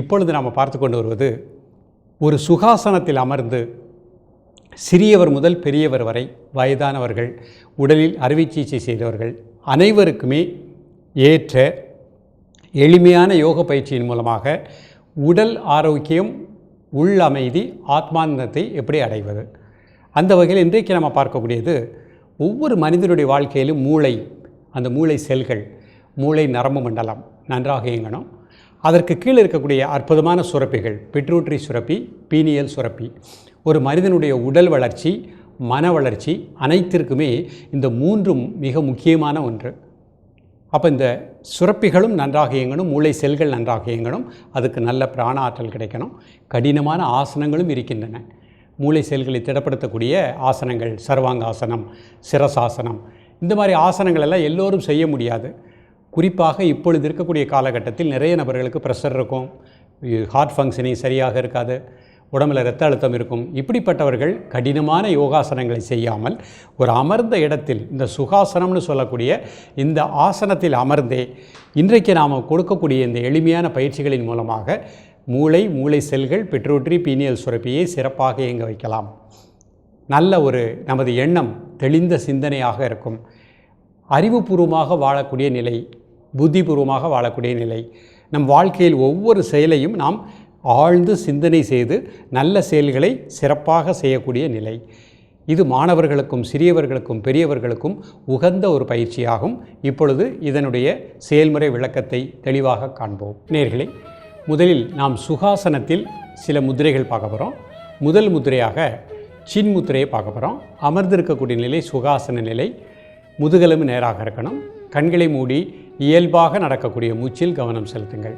இப்பொழுது நாம் பார்த்து கொண்டு வருவது ஒரு சுகாசனத்தில் அமர்ந்து சிறியவர் முதல் பெரியவர் வரை வயதானவர்கள் உடலில் அறுவை சிகிச்சை செய்தவர்கள் அனைவருக்குமே ஏற்ற எளிமையான யோக பயிற்சியின் மூலமாக உடல் ஆரோக்கியம் உள் அமைதி ஆத்மானந்தத்தை எப்படி அடைவது? அந்த வகையில் இன்றைக்கு நம்ம பார்க்கக்கூடியது ஒவ்வொரு மனிதனுடைய வாழ்க்கையிலும் மூளை அந்த மூளை செல்கள் மூளை நரம்பு மண்டலம் நன்றாக இயங்கணும். அதற்கு கீழே இருக்கக்கூடிய அற்புதமான சுரப்பிகள் பிட்ரூட்ரி சுரப்பி பீனியல் சுரப்பி. ஒரு மனிதனுடைய உடல் வளர்ச்சி மன வளர்ச்சி அனைத்திற்குமே இந்த மூன்றும் மிக முக்கியமான ஒன்று. அப்போ இந்த சுரப்பிகளும் நன்றாக இயங்கணும் மூளை செல்கள் நன்றாக இயங்கணும் அதுக்கு நல்ல பிராண ஆற்றல் கிடைக்கணும் கடினமான ஆசனங்களும் இருக்கின்றன. மூளை செல்களை திடப்படுத்தக்கூடிய ஆசனங்கள் சர்வாங்காசனம் சிரசாசனம் இந்த மாதிரி ஆசனங்கள் எல்லாம் எல்லோரும் செய்ய முடியாது. குறிப்பாக இப்பொழுது இருக்கக்கூடிய காலகட்டத்தில் நிறைய நபர்களுக்கு ப்ரெஷர் இருக்கும். ஹார்ட் ஃபங்க்ஷனிங் சரியாக இருக்காது. உடம்புல இரத்த அழுத்தம் இருக்கும். இப்படிப்பட்டவர்கள் கடினமான யோகாசனங்களை செய்யாமல் ஒரு அமர்ந்த இடத்தில் இந்த சுகாசனம்னு சொல்லக்கூடிய இந்த ஆசனத்தில் அமர்ந்தே இன்றைக்கு நாம் கொடுக்கக்கூடிய இந்த எளிமையான பயிற்சிகளின் மூலமாக மூளை மூளை செல்கள் பெட்ரோட்ரி பீனியல் சுரப்பியை சிறப்பாக இயங்க வைக்கலாம். நல்ல ஒரு நமது எண்ணம் தெளிந்த சிந்தனையாக இருக்கும். அறிவுபூர்வமாக வாழக்கூடிய நிலை புத்திபூர்வமாக வாழக்கூடிய நிலை. நம் வாழ்க்கையில் ஒவ்வொரு செயலையும் நாம் ஆழ்ந்து சிந்தனை செய்து நல்ல செயல்களை சிறப்பாக செய்யக்கூடிய நிலை. இது மாணவர்களுக்கும் சிறியவர்களுக்கும் பெரியவர்களுக்கும் உகந்த ஒரு பயிற்சியாகும். இப்பொழுது இதனுடைய செயல்முறை விளக்கத்தை தெளிவாக காண்போம். நேர்களே முதலில் நாம் சுகாசனத்தில் சில முத்திரைகள் பார்க்க போகிறோம் முதல் முத்திரையாக சின் முத்திரையை பார்க்க போகிறோம் அமர்ந்திருக்கக்கூடிய நிலை சுகாசன நிலை. முதுகெலும்பு நேராக இருக்கணும். கண்களை மூடி இயல்பாக நடக்கக்கூடிய மூச்சில் கவனம் செலுத்துங்கள்.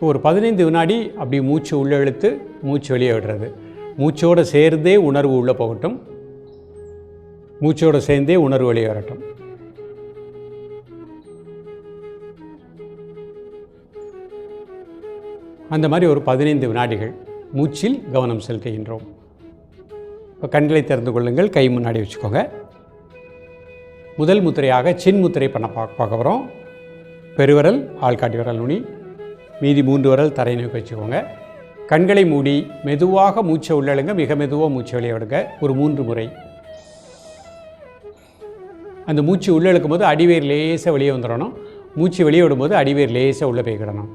ஒரு பதினைந்து வினாடி அப்படி மூச்சு உள்ளே இழுத்து மூச்சு வெளியே விடுறது. மூச்சோடு சேர்ந்தே உணர்வு உள்ளே போகட்டும். மூச்சோடு சேர்ந்தே உணர்வு வெளியே வரட்டும். அந்த மாதிரி ஒரு பதினைந்து வினாடிகள் மூச்சில் கவனம் செலுத்துகின்றோம். இப்போ கண்களை திறந்து கொள்ளுங்கள் கை முன்னாடி வச்சுக்கோங்க. முதல் முத்திரையாக சின் முத்திரை பண்ண பார்க்க பார்க்க போகிறோம் பெருவரல் ஆள்காட்டி விரல் நுனி. மீதி மூன்று விரல் தரை நோக்கி வச்சுக்கோங்க. கண்களை மூடி மெதுவாக மூச்சை உள்ளழுங்க மிக மெதுவாக மூச்சை வெளியே விடுங்க ஒரு மூன்று முறை. அந்த மூச்சு உள்ளே இழுக்கும் போது அடிவேர் லேசாக வெளியே வந்துடணும். மூச்சு வெளியே விடும்போது அடிவேர் லேசாக உள்ளே போய்க்கிடணும்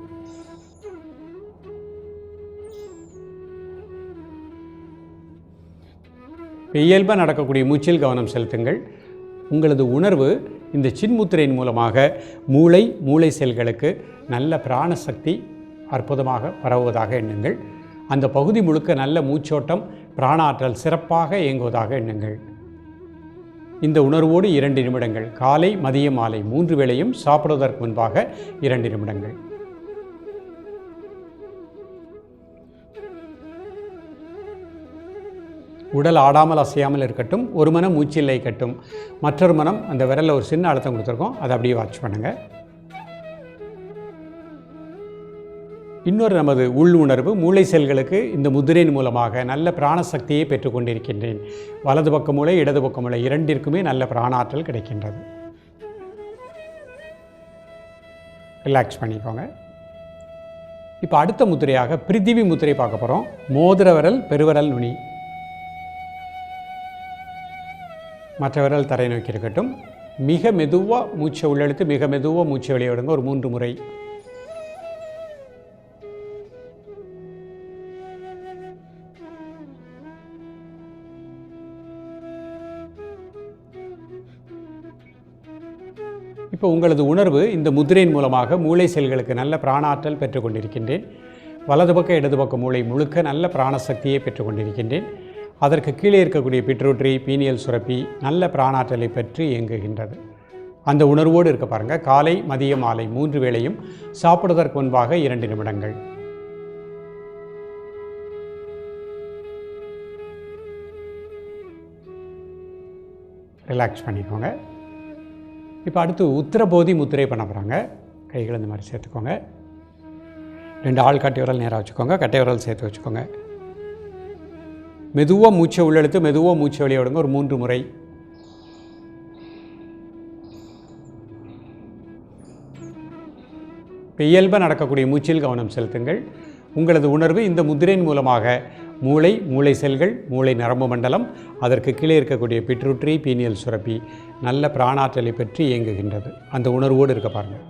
இயல்பாக நடக்கக்கூடிய மூச்சில் கவனம் செலுத்துங்கள். உங்களது உணர்வு இந்த சின்முத்திரையின் மூலமாக மூளை மூளை செல்களுக்கு நல்ல பிராணசக்தி அற்புதமாக பரவுவதாக எண்ணுங்கள். அந்த பகுதி முழுக்க நல்ல மூச்சோட்டம் பிராணாற்றல் சிறப்பாக இயங்குவதாக எண்ணுங்கள். இந்த உணர்வோடு இரண்டு நிமிடங்கள் காலை மதியம் மாலை மூன்று வேளையும் சாப்பிடுவதற்கு முன்பாக இரண்டு நிமிடங்கள். உடல் ஆடாமல் அசையாமல் இருக்கட்டும் ஒரு மனம் மூச்சில்லை கட்டும் மற்றொரு மனம் அந்த விரலில் ஒரு சின்ன அழுத்தம் கொடுத்துருக்கோம். அதை அப்படியே வாட்ச் பண்ணுங்கள் இன்னொரு நமது உள் உணர்வு மூளை செல்களுக்கு இந்த முதிரையின் மூலமாக நல்ல பிராணசக்தியை பெற்றுக்கொண்டிருக்கின்றேன் வலது பக்க மூளை இடது பக்க மூளை இரண்டிற்குமே நல்ல பிராணாற்றல் கிடைக்கின்றது. ரிலாக்ஸ் பண்ணிக்கோங்க. இப்போ அடுத்த முத்திரையாக பிரித்திவி முத்திரை பார்க்க போகிறோம் மோதிர விரல் பெருவரல் நுனி. மற்ற விரல் தரை நோக்கி இருக்கட்டும். மிக மெதுவாக மூச்சை உள்ளெழுத்து மிக மெதுவாக மூச்சை வெளியே விடுங்க. ஒரு மூன்று முறை. இப்போ உங்களது உணர்வு இந்த முதிரையின் மூலமாக மூளை செல்களுக்கு நல்ல பிராணாற்றல் பெற்றுக்கொண்டிருக்கின்றேன். வலது பக்கம் இடது பக்கம் மூளை முழுக்க நல்ல பிராணசக்தியை பெற்றுக்கொண்டிருக்கின்றேன். அதற்கு கீழே இருக்கக்கூடிய பிட்ரூட்ரி பீனியல் சுரப்பி நல்ல பிராணாற்றலை பெற்று இயங்குகின்றது. அந்த உணர்வோடு இருக்க பாருங்கள் காலை மதிய மாலை மூன்று வேளையும் சாப்பிடுவதற்கு முன்பாக இரண்டு நிமிடங்கள். ரிலாக்ஸ் பண்ணிக்கோங்க. இப்போ அடுத்து உத்தரபோதி முத்திரை பண்ண போகிறாங்க கைகள் இந்த மாதிரி சேர்த்துக்கோங்க. ரெண்டு ஆள் கட்டை விரல் நேராக வச்சுக்கோங்க. கட்டை விரல் சேர்த்து வச்சுக்கோங்க. மெதுவாக மூச்சை உள்ளெழுத்து மெதுவாக மூச்சை வெளியே விடுங்க. ஒரு மூன்று முறை. இயல்பாக நடக்கக்கூடிய மூச்சில் கவனம் செலுத்துங்கள். உங்களது உணர்வு இந்த முதிரையின் மூலமாக மூளை மூளை செல்கள் மூளை நரம்பு மண்டலம் அதற்கு கீழே இருக்கக்கூடிய பிட்ரூட்ரி பீனியல் சுரப்பி நல்ல பிராணாற்றலை பற்றி இயங்குகின்றது. அந்த உணர்வோடு இருக்க பாருங்கள்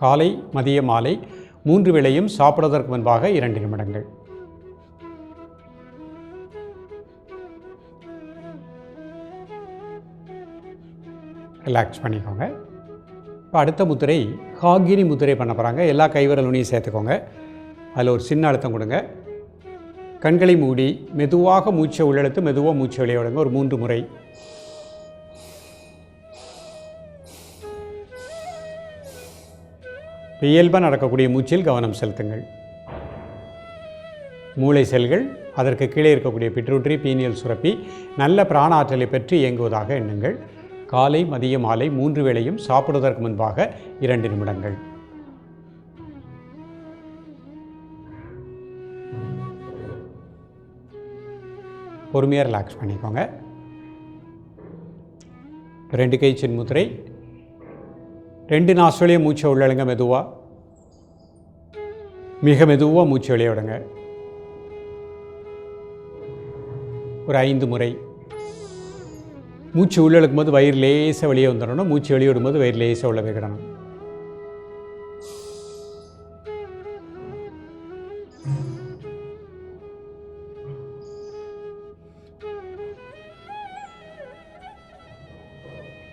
காலை மதிய மாலை மூன்று வேளையும் சாப்பிடுவதற்கு முன்பாக இரண்டு நிமிடங்கள். ரிலாக்ஸ் பண்ணிக்கோங்க. இப்போ அடுத்த முத்திரை ஹாகிரி முத்திரை பண்ண போகிறாங்க எல்லா கைவிரலுனையும் சேர்த்துக்கோங்க. அதில் ஒரு சின்ன அழுத்தம் கொடுங்க. கண்களை மூடி மெதுவாக மூச்சை உள்ளெழுத்து மெதுவாக மூச்சை விளையாடுங்க விடுங்க ஒரு மூன்று முறை. இயல்பாக நடக்கக்கூடிய மூச்சில் கவனம் செலுத்துங்கள். மூளை செல்கள் அதற்கு கீழே இருக்கக்கூடிய பிட்ரூட்ரி பீனியல் சுரப்பி நல்ல பிராண ஆற்றலை பெற்று இயங்குவதாக எண்ணுங்கள். காலை மதிய மாலை மூன்று வேளையும் சாப்பிடுவதற்கு முன்பாக இரண்டு நிமிடங்கள். பொறுமையாக ரிலாக்ஸ் பண்ணிக்கோங்க. ரெண்டு கை சின்முத்திரை ரெண்டு நாசுலையும் மூச்சை உள்ளழுங்க மெதுவாக மிக மெதுவாக மூச்சு வெளியே விடுங்க. ஒரு ஐந்து முறை. மூச்சு உள்ளழுக்கும் போது வயிறு லேசாக வெளியே வந்துடணும். மூச்சு வெளியே விடும்போது வயிறு லேசாக உள்ள வைக்கிடணும்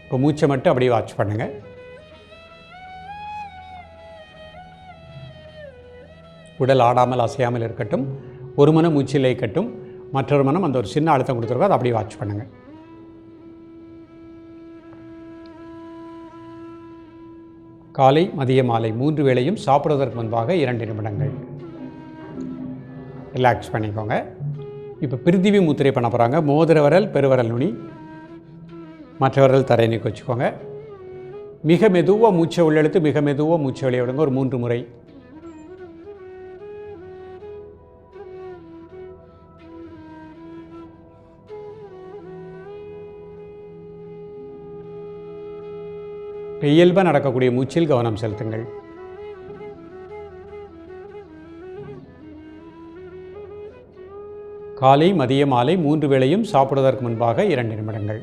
இப்போ மூச்சை மட்டும் அப்படியே வாட்ச் பண்ணுங்கள் உடல் ஆடாமல் அசையாமல் இருக்கட்டும் ஒரு மனம் மூச்சில் இருக்கட்டும் மற்றொரு மனம் அந்த ஒரு சின்ன அழுத்தம் கொடுத்துருக்கோம் அதை அப்படியே வாட்ச் பண்ணுங்கள் காலை மதிய மாலை மூன்று வேளையும் சாப்பிடுவதற்கு முன்பாக இரண்டு நிமிடங்கள். ரிலாக்ஸ் பண்ணிக்கோங்க. இப்போ பிரித்திவி முத்திரை பண்ண போகிறாங்க மோதிர விரல் பெருவரல் நுனி மற்ற விரல் தரை நீக்கி வச்சுக்கோங்க. மிக மெதுவாக மூச்சை உள்ளெழுத்து மிக மெதுவாக மூச்சை வெளியே விடுங்க. ஒரு மூன்று முறை. இயல்பாக நடக்கக்கூடிய மூச்சில் கவனம் செலுத்துங்கள். காலை மதிய மாலை மூன்று வேளையும் சாப்பிடுவதற்கு முன்பாக இரண்டு நிமிடங்கள்.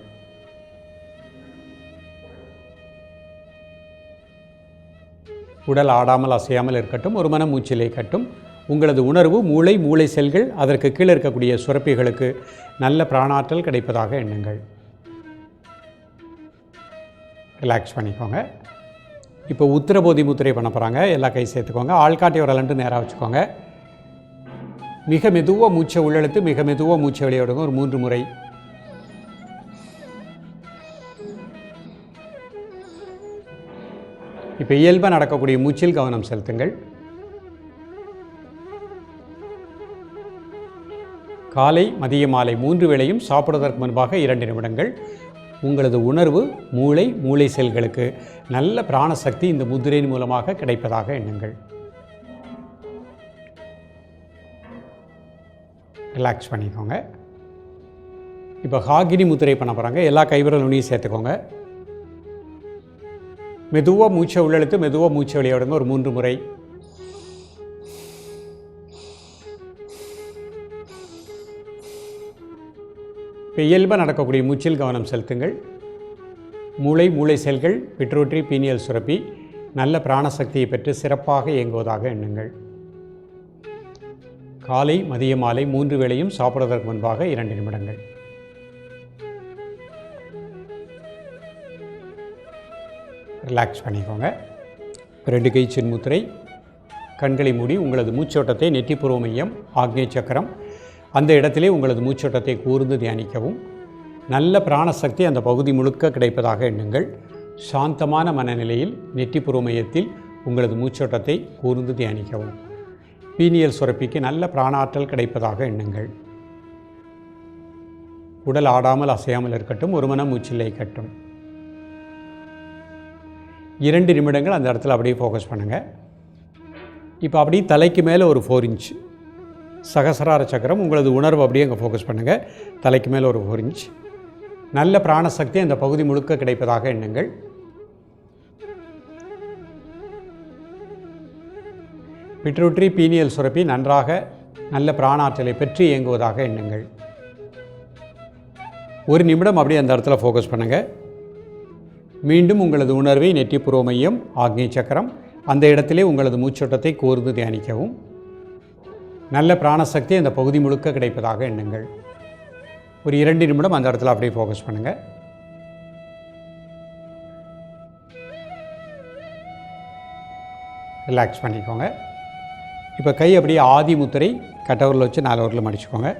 உடல் ஆடாமல் அசையாமல் இருக்கட்டும் ஒரு மன மூச்சிலே கட்டும் உங்களது உணர்வு மூளை மூளை செல்கள் அதற்கு கீழே இருக்கக்கூடிய சுரப்பிகளுக்கு நல்ல பிராணாற்றல் கிடைப்பதாக எண்ணுங்கள். ரிலாக்ஸ் பண்ணிக்கோங்க. இப்போ உத்திரபோதி முத்திரை பண்ண போகிறாங்க எல்லா கை சேர்த்துக்கோங்க. ஆள்காட்டி வரலன்ட்டு நேராக வச்சுக்கோங்க. மிக மெதுவாக மூச்சை உள்ளெழுத்து மிக மெதுவாக மூச்சை வெளியே ஒரு மூன்று முறை. இப்போ இயல்பாக நடக்கக்கூடிய மூச்சில் கவனம் செலுத்துங்கள். காலை மதிய மாலை மூன்று வேளையும் சாப்பிடுவதற்கு முன்பாக இரண்டு நிமிடங்கள். உங்களது உணர்வு மூளை மூளை செல்களுக்கு நல்ல பிராணசக்தி இந்த முதிரையின் மூலமாக கிடைப்பதாக எண்ணுங்கள். ரிலாக்ஸ் பண்ணிக்கோங்க. இப்போ ஹாகினி முத்திரை பண்ண போகிறாங்க எல்லா கைவிரல் நுனியும் சேர்த்துக்கோங்க. மெதுவாக மூச்சை உள்ளெழுத்து மெதுவாக மூச்சை விளையாடுங்க ஒரு மூன்று முறை. இப்போ இயல்பாக நடக்கக்கூடிய மூச்சில் கவனம் செலுத்துங்கள். மூளை மூளை செல்கள் பிட்ரோட்ரி பீனியல் சுரப்பி நல்ல பிராணசக்தியை பெற்று சிறப்பாக இயங்குவதாக எண்ணுங்கள். காலை மதிய மாலை மூன்று வேளையும் சாப்பிடுவதற்கு முன்பாக இரண்டு நிமிடங்கள். ரிலாக்ஸ் பண்ணிக்கோங்க. ரெண்டு கை சின்முத்திரை. கண்களை மூடி உங்களது மூச்சோட்டத்தை நெற்றிப்புற மையம் ஆக்னேய சக்கரம் அந்த இடத்திலே உங்களது மூச்சோட்டத்தை கூர்ந்து தியானிக்கவும். நல்ல பிராணசக்தி அந்த பகுதி முழுக்க கிடைப்பதாக எண்ணுங்கள். சாந்தமான மனநிலையில் நெற்றிப்புற மையத்தில் உங்களது மூச்சோட்டத்தை கூர்ந்து தியானிக்கவும். பீனியல் சுரப்பிக்கு நல்ல பிராணாற்றல் கிடைப்பதாக எண்ணுங்கள். உடல் ஆடாமல் அசையாமல் இருக்கட்டும் ஒரு மனம் மூச்சில்லை கட்டும் இரண்டு நிமிடங்கள் அந்த இடத்துல அப்படியே ஃபோக்கஸ் பண்ணுங்கள் இப்போ அப்படியே தலைக்கு மேலே ஒரு ஃபோர் இன்ச் சகசரார சக்கரம் உங்களது உணர்வு அப்படியே அங்கே ஃபோக்கஸ் பண்ணுங்கள் தலைக்கு மேலே ஒரு ஃபோர் இன்ச் நல்ல பிராணசக்தி அந்த பகுதி முழுக்க கிடைப்பதாக எண்ணுங்கள். பிட்ரூட்ரி பீனியல் சுரப்பி நன்றாக நல்ல பிராணாற்றலை பெற்று இயங்குவதாக எண்ணுங்கள். ஒரு நிமிடம் அப்படியே அந்த இடத்துல ஃபோக்கஸ் பண்ணுங்கள் மீண்டும் உங்களது உணர்வை நெற்றிப்புற மையம் ஆக்னி சக்கரம் அந்த இடத்திலே உங்களது மூச்சோட்டத்தை கூர்ந்து தியானிக்கவும். நல்ல பிராணசக்தி அந்த பகுதி முழுக்க கிடைப்பதாக எண்ணுங்கள். ஒரு இரண்டு நிமிடம் அந்த இடத்துல அப்படியே ஃபோக்கஸ் பண்ணுங்கள் ரிலாக்ஸ் பண்ணிக்கோங்க. இப்போ கை அப்படியே ஆதி முத்திரை கட்டவரில் வச்சு நாலு மடிச்சுக்கோங்க.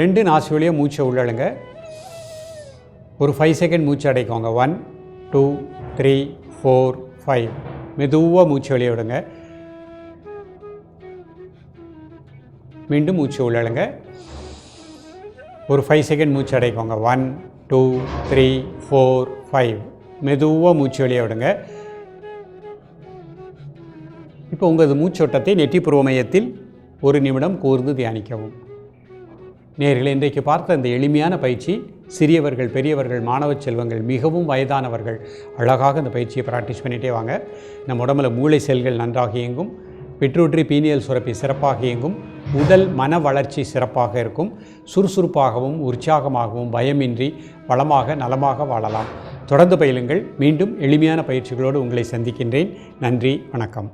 ரெண்டு நாசி வழியாக மூச்சை உள்ளழுங்க. ஒரு ஃபைவ் செகண்ட் மூச்சு அடைக்கோங்க. One two three four five மெதுவாக மூச்சு வெளியே விடுங்க. மீண்டும் மூச்சு உள்ளழுங்க ஒரு ஃபைவ் செகண்ட் மூச்சு அடைக்கோங்க. One two three four five மெதுவாக மூச்சு வெளியே விடுங்க. இப்போ உங்களது மூச்சோட்டத்தை நெற்றி மையத்தில் ஒரு நிமிடம் கூர்ந்து தியானிக்கவும். நேர்களை இன்றைக்கு பார்த்த இந்த எளிமையான பயிற்சி சிறியவர்கள் பெரியவர்கள் மாணவ செல்வங்கள் மிகவும் வயதானவர்கள் அழகாக இந்த பயிற்சியை ப்ராக்டிஸ் பண்ணிகிட்டே வாங்க. நம்ம உடம்புல மூளை செல்கள் நன்றாக இயங்கும். பிட்ரூட்ரி பீனியல் சுரப்பி சிறப்பாக இயங்கும். உடல் மன வளர்ச்சி சிறப்பாக இருக்கும். சுறுசுறுப்பாகவும் உற்சாகமாகவும் பயமின்றி வளமாக நலமாக வாழலாம். தொடர்ந்து பயிலுங்கள். மீண்டும் எளிமையான பயிற்சிகளோடு உங்களை சந்திக்கின்றேன். நன்றி வணக்கம்.